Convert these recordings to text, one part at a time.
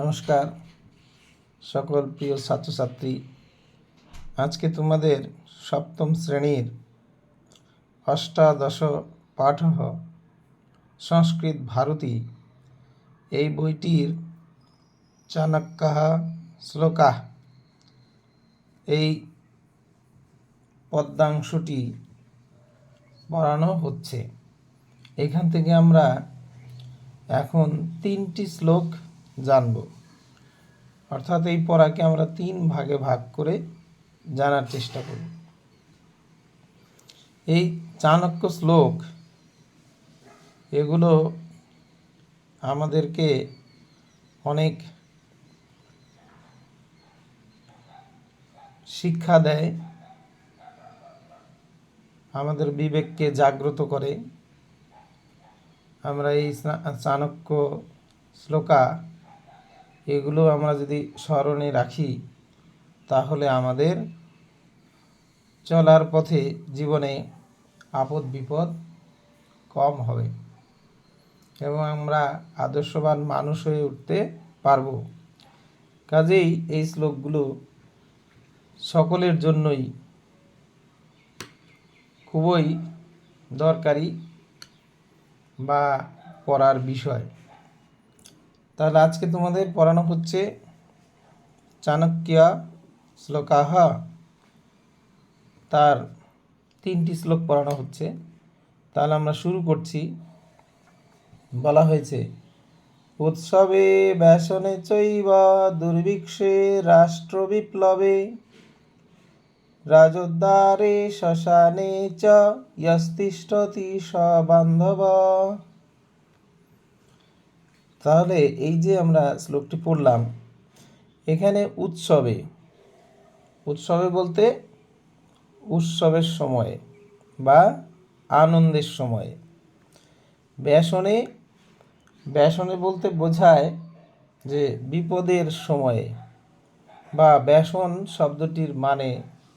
নমস্কার, সকল প্রিয় ছাত্রছাত্রী। আজকে তোমাদের সপ্তম শ্রেণির অষ্টাদশ পাঠ সংস্কৃত ভারতী। এই বইটির চাণক্যা শ্লোকা। এই পদ্মাংশটি পড়ানো হচ্ছে। এখান থেকে আমরা এখন তিনটি শ্লোক জানব। অর্থাৎ এই পড়াকে আমরা তিন ভাগে ভাগ করে জানার চেষ্টা করব। এই চাণক্য শ্লোক, এগুলো আমাদেরকে অনেক শিক্ষা দেয়, আমাদের বিবেককে জাগ্রত করে। আমরা এই চাণক্য শ্লোকা এগুলো আমরা যদি স্মরণে রাখি, তাহলে আমাদের চলার পথে জীবনে আপদ বিপদ কম হবে এবং আমরা আদর্শবান মানুষ হয়ে উঠতে পারব। কাজেই এই শ্লোকগুলো সকলের জন্যই খুবই দরকারি বা পড়ার বিষয়। তাহলে আজকে তোমাদের পড়ানো হচ্ছে চাণক্য শ্লোকাহ। তার তিনটি শ্লোক পড়ানো হচ্ছে। তাহলে আমরা শুরু করছি। বলা হয়েছে, উৎসবে, ব্যাসনে চৈব, দুর্ভিক্ষে রাষ্ট্র বিপ্লবে, রাজোদ্ধারে শ্মশানে চ, ইয়স্তিষ্ঠতি সবান্ধব তাহলে এই যে আমরা শ্লোকটি পড়লাম, এখানে উৎসবে উৎসবে বলতে উৎসবের সময়ে বা আনন্দের সময়ে। ব্যাসনে ব্যাসনে বলতে বোঝায় যে বিপদের সময়ে বা ব্যাসন শব্দটির মানে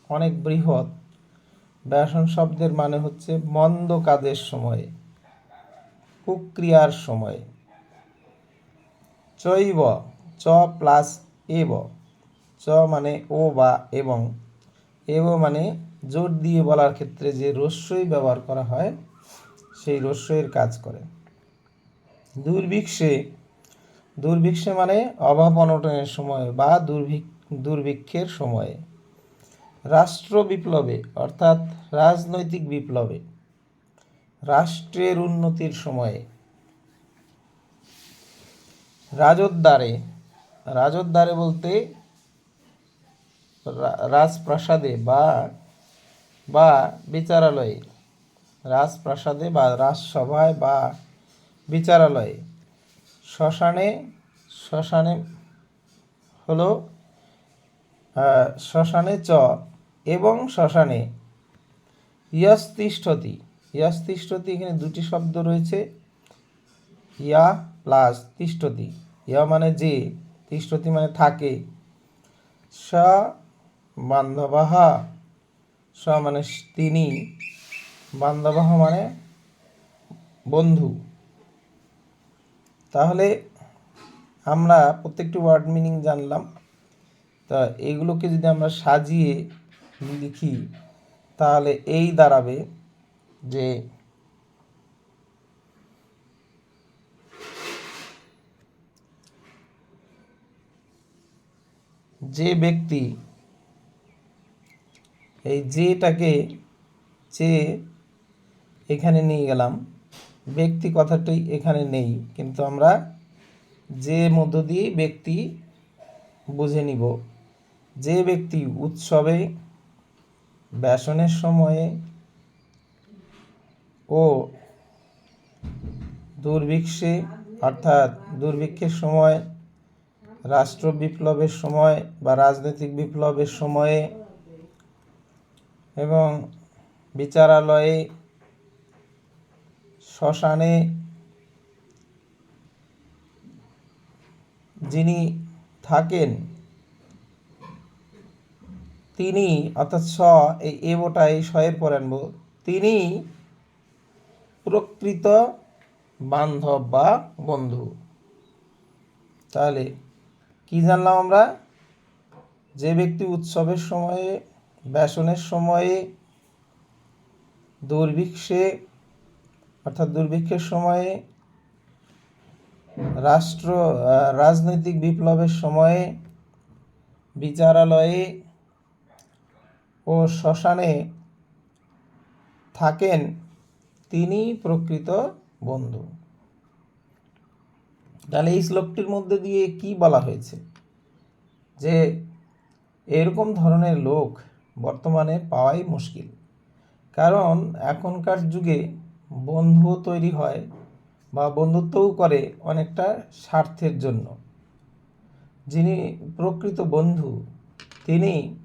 অনেক বৃহৎ। ব্যাসন শব্দের মানে হচ্ছে মন্দ কাজের সময়ে, কুক্রিয়ার সময়ে। চৈব চ প্লাস এব। চ মানে ও বা এবং। এব মানে জোর দিয়ে বলার ক্ষেত্রে যে রস্যই ব্যবহার করা হয়, সেই রস্যইয়ের কাজ করে। দুর্ভিক্ষে দুর্ভিক্ষে মানে অভাব অনটনের সময় বা দুর্ভিক দুর্ভিক্ষের সময়ে। রাষ্ট্র বিপ্লবে, অর্থাৎ রাজনৈতিক বিপ্লবে। রাষ্ট্রের উন্নতির সময়ে। রাজোদ্ধারে রাজোদ্ধারে বলতে রাজপ্রাসাদে বা বা বিচারালয়ে। রাজপ্রাসাদে বা রাজসভায় বা বিচারালয়ে। শ্মশানে শ্মশানে হলো শ্মশানে চ এবং শ্মশানে ইয়াস তিষ্ঠতি ইয়াস তিষ্ঠতি এখানে দুটি শব্দ রয়েছে। ইয়া প্লাস তিষ্ঠতি। ইয়া মানে যে, তিষ্ঠতি মানে থাকে। স বান্ধবাহ স মানে তিনি। বান্ধবাহ মানে বন্ধু। তাহলে আমরা প্রত্যেকটি ওয়ার্ড মিনিং জানলাম। তা এইগুলোকে যদি আমরা সাজিয়ে লিখি, তাহলে এই দাঁড়াবে যে যে ব্যক্তি এই যেটাকে চেয়ে এখানে নিয়ে গেলাম, ব্যক্তি কথাটাই এখানে নেই, কিন্তু আমরা যে মধ্য দিয়ে ব্যক্তি বুঝে নিব। যে ব্যক্তি উৎসবে, ব্যাসনের সময়ে ও দুর্ভিক্ষে, অর্থাৎ দুর্ভিক্ষের সময় রাষ্ট্র বিপ্লবের সময় বা রাজনৈতিক বিপ্লবের সময়ে এবং বিচারালয়ে শ্মশানে যিনি থাকেন, তিনি অর্থাৎ স, এই এবটা এই শয়ের পরে আনব, তিনি প্রকৃত বান্ধব বা বন্ধু। তাহলে কি জানলাম আমরা? যে ব্যক্তি উৎসবের সময়ে ব্যাসনের সময়ে, দুর্ভিক্ষে, অর্থাৎ দুর্ভিক্ষের সময়ে, রাষ্ট্র রাজনৈতিক বিপ্লবের সময়ে, বিচারালয়ে ও শ্মশানে থাকেন তিনি প্রকৃত বন্ধু। তাহলে এই শ্লোকটির মধ্যে দিয়ে কি বলা হয়েছে? যে এরকম ধরনের লোক বর্তমানে পাওয়াই মুশকিল। কারণ এখনকার যুগে বন্ধু তৈরি হয় বা বন্ধুত্বও করে অনেকটা স্বার্থের জন্য। যিনি প্রকৃত বন্ধু, তিনি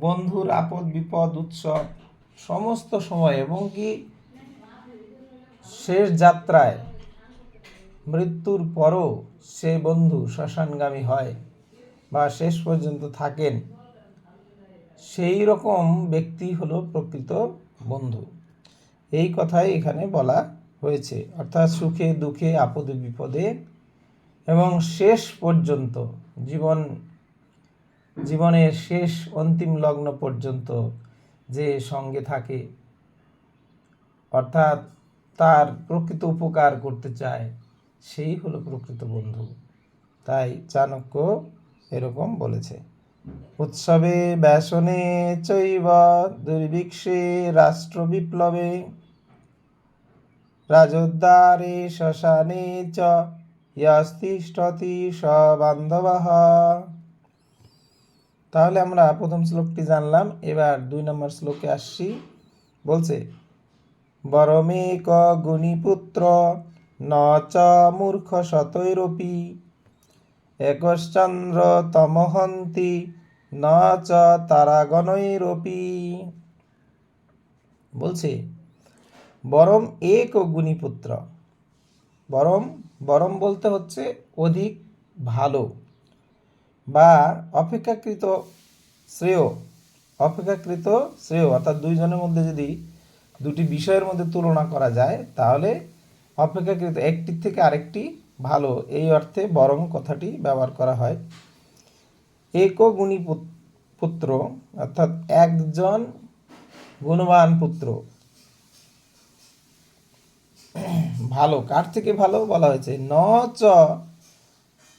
বন্ধুর আপদ, বিপদ, উৎসব, সমস্ত সময় এবং কি শেষ যাত্রায় মৃত্যুর পরও সে বন্ধু শ্মশানগামী হয় বা শেষ পর্যন্ত থাকেন। সেই রকম ব্যক্তি হলো প্রকৃত বন্ধু। এই কথাই এখানে বলা হয়েছে। অর্থাৎ সুখে, দুঃখে, আপদে, বিপদে এবং শেষ পর্যন্ত, জীবন, জীবনের শেষ অন্তিম লগ্ন পর্যন্ত যে সঙ্গে থাকে, অর্থাৎ তার প্রকৃত উপকার করতে চায়। সেই হলো প্রকৃত বন্ধু। তাই চাণক্য এরকম বলেছে। উৎসবে, ব্যাসনে, চৈব, দুর্ভিক্ষে, রাষ্ট্র বিপ্লবে, রাজোদ্ধারে, শ্মশানে চ, ইয়াস্তিষ্ঠতি তাহলে আমরা প্রথম শ্লোকটি জানলাম, এবার দুই নম্বর শ্লোকে আসছি। বলছে, বরমেক গুণীপুত্র ন চ মূর্খ শতৈরপি। একশ্চন্দ্র তমহন্তি, ন চ তারাগণৈরপি। বলছে, বরম এক গুণীপুত্র বরম বরম বলতে হচ্ছে অধিক ভালো বা অপেক্ষাকৃত শ্রেয় অপেক্ষাকৃত শ্রেয়। অর্থাৎ দুইজনের মধ্যে যদি দুটি বিষয়ের মধ্যে তুলনা করা যায়, তাহলে অপেক্ষাকৃত একটির থেকে আরেকটি ভালো, এই অর্থে বরং কথাটি ব্যবহার করা হয়। এক গুণী পুত্র অর্থাৎ একজন গুণবান পুত্র। ভালো, কার থেকে ভালো বলা হয়েছে? ন চ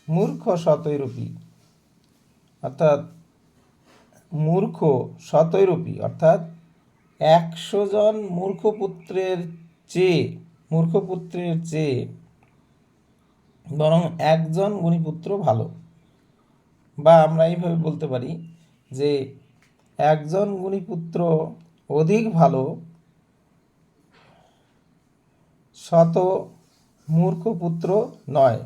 মূর্খ শতৈরূপী। অর্থাৎ মূর্খ শতৈরূপী, অর্থাৎ একশো জন মূর্খ পুত্রের চেয়ে মূর্খ পুত্রের চেয়ে বরং একজন গুণীপুত্র ভালো। বা আমরা এইভাবে বলতে পারি যে একজন গুণীপুত্র অধিক ভালো, শত মূর্খ পুত্র নয়।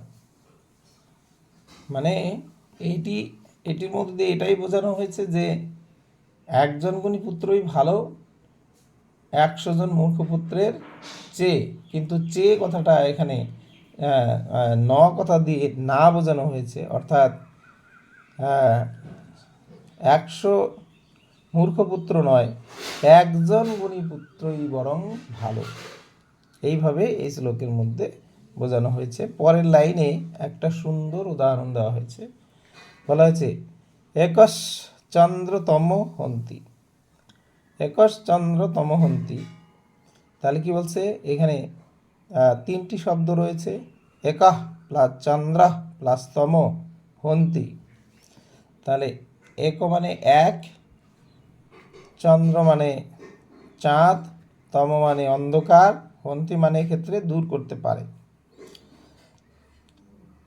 মানে এইটি, এটির মধ্যে দিয়ে এটাই বোঝানো হয়েছে যে একজন গুণী পুত্রই ভালো, একশো জন মূর্খ পুত্রের চেয়ে কিন্তু চেয়ে কথাটা এখানে ন কথা দিয়ে না বোঝানো হয়েছে, অর্থাৎ একশো মূর্খ পুত্র নয়, একজন গুণী পুত্রই বরং ভালো। এইভাবে এই শ্লোকের মধ্যে বোঝানো হয়েছে। পরের লাইনে একটা সুন্দর উদাহরণ দেওয়া হয়েছে। বলা হয়েছে, একশ চন্দ্রতম হন্তি। একশ চন্দ্রতম হন্তি। তাহলে কি বলছে? এখানে তিনটি শব্দ রয়েছে। একাহ প্লাস চন্দ্র প্লাস তম হন্তি। তাহলে এক মানে এক, চন্দ্র মানে চাঁদ, তম মানে অন্ধকার, হন্তি মানে ক্ষেত্রে দূর করতে পারে।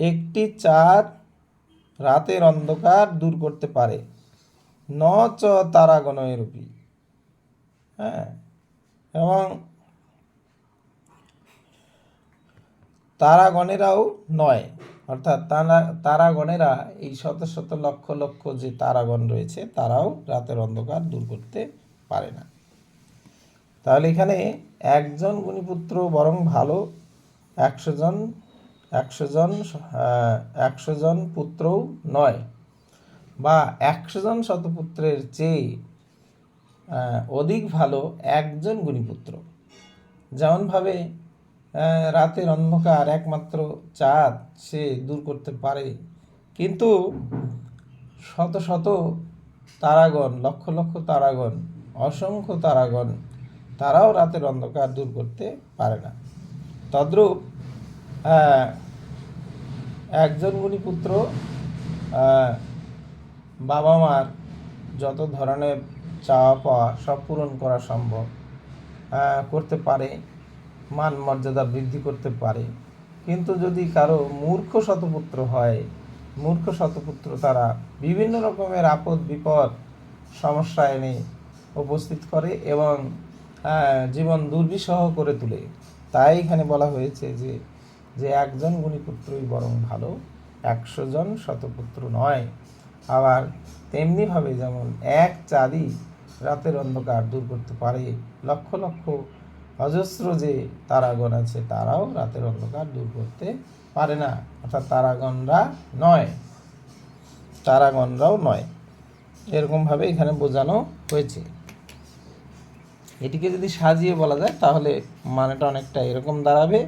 একটি চাঁদ রাতের অন্ধকার দূর করতে পারে। ন চ তারাগণয়রূপী। হ্যাঁ এবং তারাগণেরাও নয়। অর্থাৎ তারা, তারাগণেরা এই শত শত লক্ষ লক্ষ যে তারাগণ রয়েছে, তারাও রাতের অন্ধকার দূর করতে পারে না। তাহলে এখানে একজন গুণীপুত্র বরং ভালো, একশো জন একশো জন একশো জন পুত্রও নয়। বা একশো জন শতপুত্রের চেয়ে অধিক ভালো একজন গুণীপুত্র। যেমনভাবে রাতের অন্ধকার একমাত্র চাঁদ সে দূর করতে পারে। কিন্তু শত শত তারাগণ, লক্ষ লক্ষ তারাগণ, অসংখ্য তারাগণ, তারাও রাতের অন্ধকার দূর করতে পারে না। তদ্রূপ একজন গুণী পুত্র বাবা মার যত ধরনের চাওয়া পাওয়া সব পূরণ করা সম্ভব করতে পারে। মান মর্যাদা বৃদ্ধি করতে পারে। কিন্তু যদি কারও মূর্খ শতপুত্র হয়, মূর্খ শতপুত্র তারা বিভিন্ন রকমের আপদ, বিপদ, সমস্যা এনে উপস্থিত করে এবং জীবন দুর্বিষহ করে তোলে। তাই এখানে বলা হয়েছে যে যে একজন গুণীপুত্রই বরং ভালো, একশো জন শতপুত্র নয়। আবার তেমনিভাবে যেমন এক চাঁদই রাতের অন্ধকার দূর করতে পারে, লক্ষ লক্ষ অজস্র যে তারাগণ আছে, তারাও রাতের অন্ধকার দূর করতে পারে না। অর্থাৎ তারাগণরা নয়। তারাগণরাও নয়। এরকমভাবে এখানে বোঝানো হয়েছে। এটিকে যদি সাজিয়ে বলা যায়, তাহলে মানেটা অনেকটা এরকম দাঁড়াবে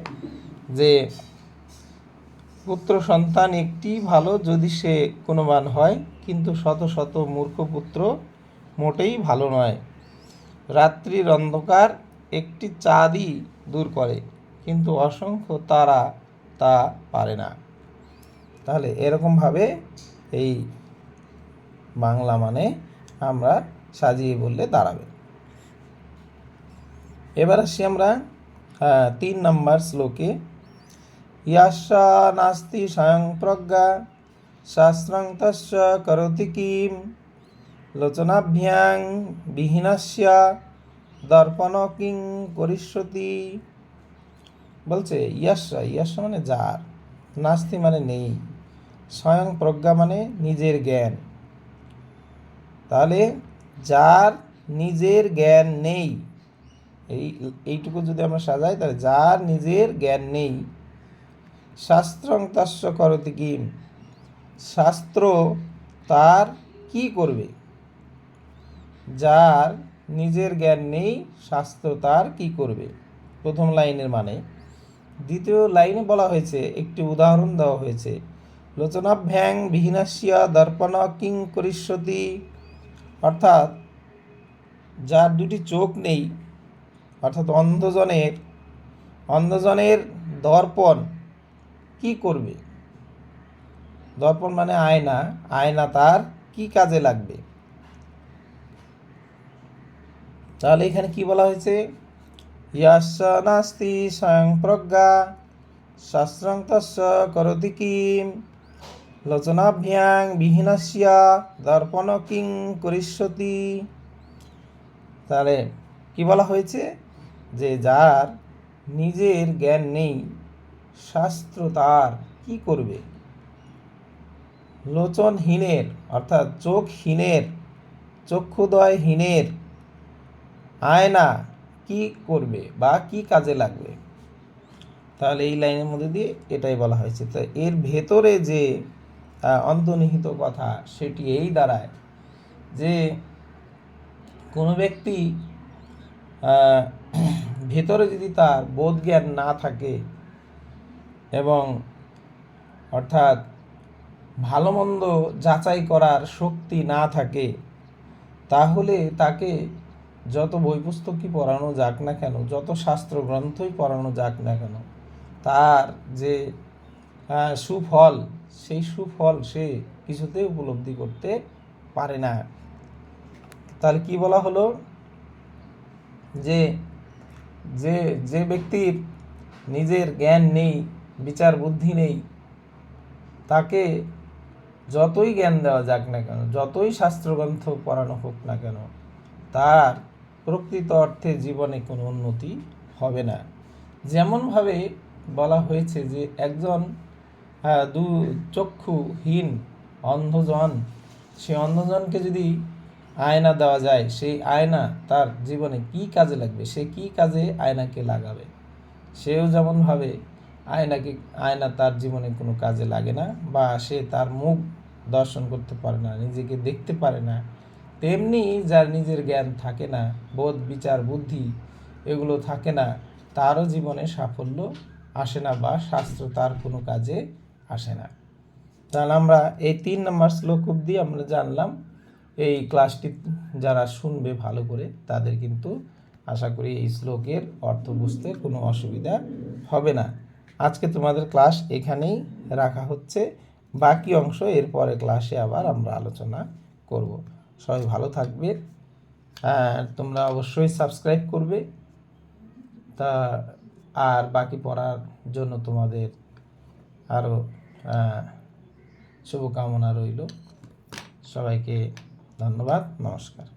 যে, পুত্র সন্তান একটি ভালো যদি সে গুণবান হয়, কিন্তু শত শত মূর্খ পুত্র মোটেই ভালো নয়। রাত্রির অন্ধকার একটি চাঁদই দূর করে, কিন্তু অসংখ্য তারা তা পারে না। তাহলে এরকমভাবে এই বাংলা মানে আমরা সাজিয়ে বললে দাঁড়াবে। এবার আসি আমরা তিন নম্বর শ্লোকে। ইয়াশা নাস্তি স্বয়ং প্রজ্ঞা, শাস্ত্রং তস্য কিম, লোচনাভ্যাং বিহীনস্য। দর্পণ কিং করিষ্যতি। বলছে, ইয়াশা ইয়াশা মানে যার, নাস্তি মানে নেই, স্বয়ং প্রজ্ঞা মানে নিজের জ্ঞান। তাহলে, যার নিজের জ্ঞান নেই, এই, এইটুকু যদি আমরা সাজাই, তাহলে যার নিজের জ্ঞান নেই, শাস্ত্রং তস্য করতি কিম, শাস্ত্র তার কি করবে? যার নিজের জ্ঞান নেই শাস্ত্র তার কি করবে? প্রথম লাইনের মানে। দ্বিতীয় লাইনে বলা হয়েছে, একটি উদাহরণ দেওয়া হয়েছে। লোচনাভ্যাং বিহীনাস্যা দর্পণ কিং করিষ্যতি। অর্থাৎ, যার দুটি চোখ নেই, অর্থাৎ অন্ধজনের অন্ধজনের দর্পণ কি করবে? দর্পণ মানে আয়না। আয়না তার কি কাজে লাগবে? তাহলে এখানে কি বলা হয়েছে? ইয়াস্য নাস্তি স্বয়ং প্রজ্ঞা, শাস্ত্রং তস্য করতি কিম, লোচনাভ্যাং বিহীনস্য দর্পণ কিং করিষ্যতি। তাহলে কি বলা হয়েছে? যে যার নিজের জ্ঞান নেই, শাস্ত্র তার কি করবে? লোচনহীনের অর্থাৎ চোখহীনের, চক্ষুদয়হীনের আয়না কি করবে বা কি কাজে লাগবে? তাহলে এই লাইনের মধ্যে দিয়ে এটাই বলা হয়েছে। তো এর ভেতরে যে অন্তর্নিহিত কথা সেটি এই দাঁড়ায় যে, কোনো ব্যক্তি ভেতরে যদি তার বোধ জ্ঞান না থাকে এবং অর্থাৎ ভালো মন্দ যাচাই করার শক্তি না থাকে, তাহলে তাকে যত বই পুস্তকই পড়ানো যাক না কেন, যত শাস্ত্র গ্রন্থই পড়ানো যাক না কেন, তার যে সুফল, সেই সুফল সে কিছুতেই উপলব্ধি করতে পারে না। তাহলে কি বলা হলো? যে যে যে ব্যক্তির নিজের জ্ঞান নেই, বিচার বুদ্ধি নেই, তাকে যতই জ্ঞান দেওয়া যাক না কেন, যতই শাস্ত্রগ্রন্থ পড়ানো হোক না কেন, তার প্রকৃত অর্থে জীবনে কোনো উন্নতি হবে না। যেমনভাবে বলা হয়েছে যে একজন দু চক্ষুহীন অন্ধজন, সে অন্ধজনকে যদি আয়না দেওয়া যায়, সেই আয়না তার জীবনে কি কাজে লাগবে? সে কি কাজে আয়নাকে লাগাবে? সেও যেমনভাবে আয়নাকে, আয়না তার জীবনে কোনো কাজে লাগে না বা সে তার মুখ দর্শন করতে পারে না, নিজেকে দেখতে পারে না তেমনি যার নিজের জ্ঞান থাকে না, বোধ, বিচার, বুদ্ধি এগুলো থাকে না, তারও জীবনে সাফল্য আসে না বা শাস্ত্র তার কোনো কাজে আসে না। তাহলে আমরা এই তিন নম্বর শ্লোক অব্দি আমরা জানলাম, এই ক্লাসটি যারা শুনবে ভালো করে তাদের কিন্তু আশা করি এই শ্লোকের অর্থ বুঝতে কোনো অসুবিধা হবে না। আজকে তোমাদের ক্লাস এখানেই রাখা হচ্ছে, বাকি অংশ এরপরে ক্লাসে আবার আমরা আলোচনা করব। সবাই ভালো থাকবে। আর তোমরা অবশ্যই সাবস্ক্রাইব করবে। তা আর বাকি পড়ার জন্য তোমাদের আরও শুভকামনা রইল। সবাইকে ধন্যবাদ, নমস্কার।